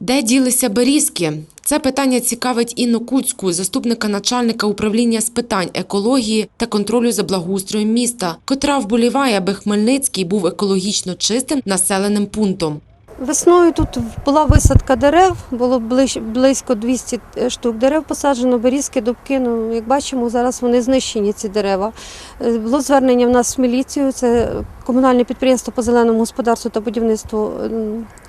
Де ділися берізки? Це питання цікавить Інну Куцьку, заступника начальника управління з питань екології та контролю за благоустроєм міста, котра вболіває, аби Хмельницький був екологічно чистим населеним пунктом. Весною тут була висадка дерев, було близько 200 штук дерев посаджено, берізки, дубки. Ну, як бачимо, зараз вони знищені, ці дерева. Е, Було звернення в нас в міліцію, це комунальне підприємство по зеленому господарству та будівництву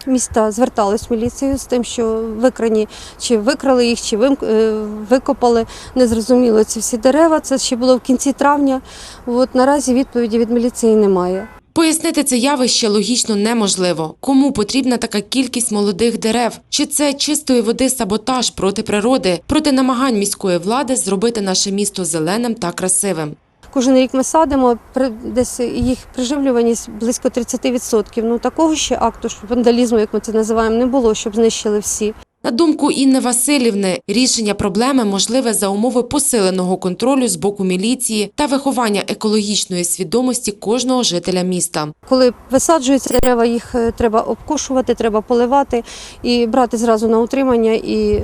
міста звертались в міліцію з тим, що викрані, чи викрали їх, чи е, викопали. Незрозуміло ці всі дерева. Це ще було в кінці травня. От наразі відповіді від міліції немає. Пояснити це явище логічно неможливо. Кому потрібна така кількість молодих дерев? Чи це чистої води саботаж проти природи, проти намагань міської влади зробити наше місто зеленим та красивим? Кожен рік ми садимо, десь їх приживлюваність близько 30%. Ну такого ще акту вандалізму, як ми це називаємо, не було, щоб знищили всі. На думку Інни Васильівни, рішення проблеми можливе за умови посиленого контролю з боку міліції та виховання екологічної свідомості кожного жителя міста. Коли висаджуються дерева, їх е, треба обкошувати, треба поливати і брати зразу на утримання і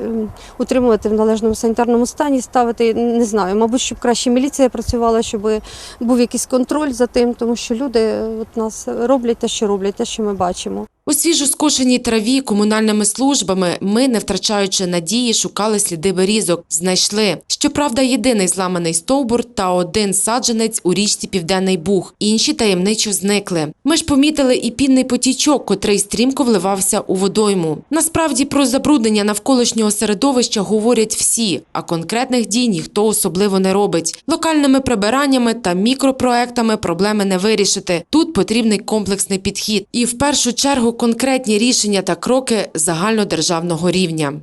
утримувати в належному санітарному стані, ставити не знаю, мабуть, щоб краще міліція працювала, щоб був якийсь контроль за тим, тому що люди е, от нас роблять те, що роблять, те, що ми бачимо. У свіжоскошеній траві комунальними службами ми, не втрачаючи надії, шукали сліди берізок. Знайшли. Щоправда, єдиний зламаний стовбур та один саджанець у річці Південний Буг. Інші таємничо зникли. Ми ж помітили і пінний потічок, котрий стрімко вливався у водойму. Насправді про забруднення навколишнього середовища говорять всі, а конкретних дій ніхто особливо не робить. Локальними прибираннями та мікропроектами проблеми не вирішити. Тут потрібний комплексний підхід і в першу чергу конкретні рішення та кроки загальнодержавного рівня.